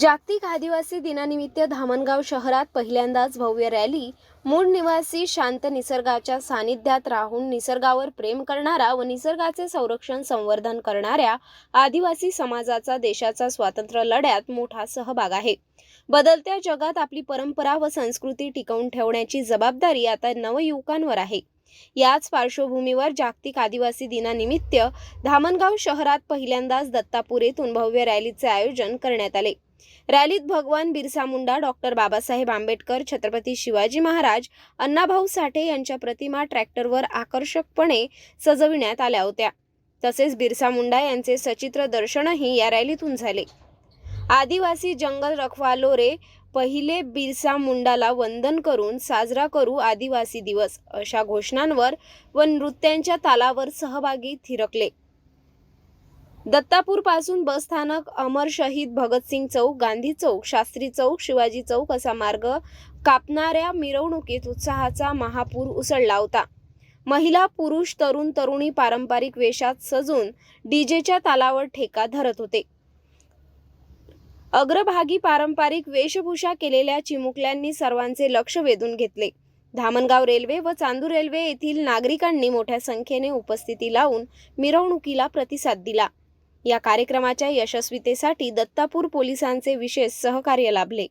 जागतिक आदिवासी दिनानिमित्त धामणगाव शहरात पहिल्यांदाच भव्य रॅली मूळ निवासी शांत निसर्गाच्या सानिध्यात राहून निसर्गावर प्रेम करणारा व निसर्गाचे संरक्षण संवर्धन करणाऱ्या आदिवासी समाजाचा देशाचा स्वातंत्र्य लढ्यात मोठा सहभाग आहे. बदलत्या जगात आपली परंपरा व संस्कृती टिकवून ठेवण्याची जबाबदारी आता नवयुवकांवर आहे. याच पार्श्वभूमीवर जागतिक आदिवासी दिनानिमित्त धामणगाव शहरात पहिल्यांदाच दत्तापूर येथून भव्य रॅलीचे आयोजन करण्यात आले. रॅलीत भगवान बिरसा मुंडा डॉक्टर बाबासाहेब आंबेडकर छत्रपती शिवाजी महाराज अण्णाभाऊ साठे यांच्या प्रतिमा ट्रॅक्टरवर आकर्षकपणे सजविण्यात आल्या होत्या. तसेच बिरसा मुंडा यांचे सचित्र दर्शनही या रॅलीतून झाले. आदिवासी जंगल रखवालोरे पहिले बिरसा मुंडाला वंदन करून साजरा करू आदिवासी दिवस अशा घोषणांवर व नृत्यांच्या तालावर सहभागी थिरकले. दत्तापूरपासून बसस्थानक अमर शहीद भगतसिंग चौक गांधी चौक शास्त्री चौक शिवाजी चौक असा मार्ग कापणाऱ्या मिरवणुकीत उत्साहाचा महापूर उसळला होता. महिला पुरुष तरुण तरुणी पारंपरिक वेशात सजून डीजेच्या तालावर ठेका धरत होते. अग्रभागी पारंपरिक वेशभूषा केलेल्या चिमुकल्यांनी सर्वांचे लक्ष वेधून घेतले. धामणगाव रेल्वे व चांदूर रेल्वे येथील नागरिकांनी मोठ्या संख्येने उपस्थिती लावून मिरवणुकीला प्रतिसाद दिला. या कार्यक्रमाच्या यशस्वीतेसाठी दत्तापूर पोलिसांचे विशेष सहकार्य लाभले.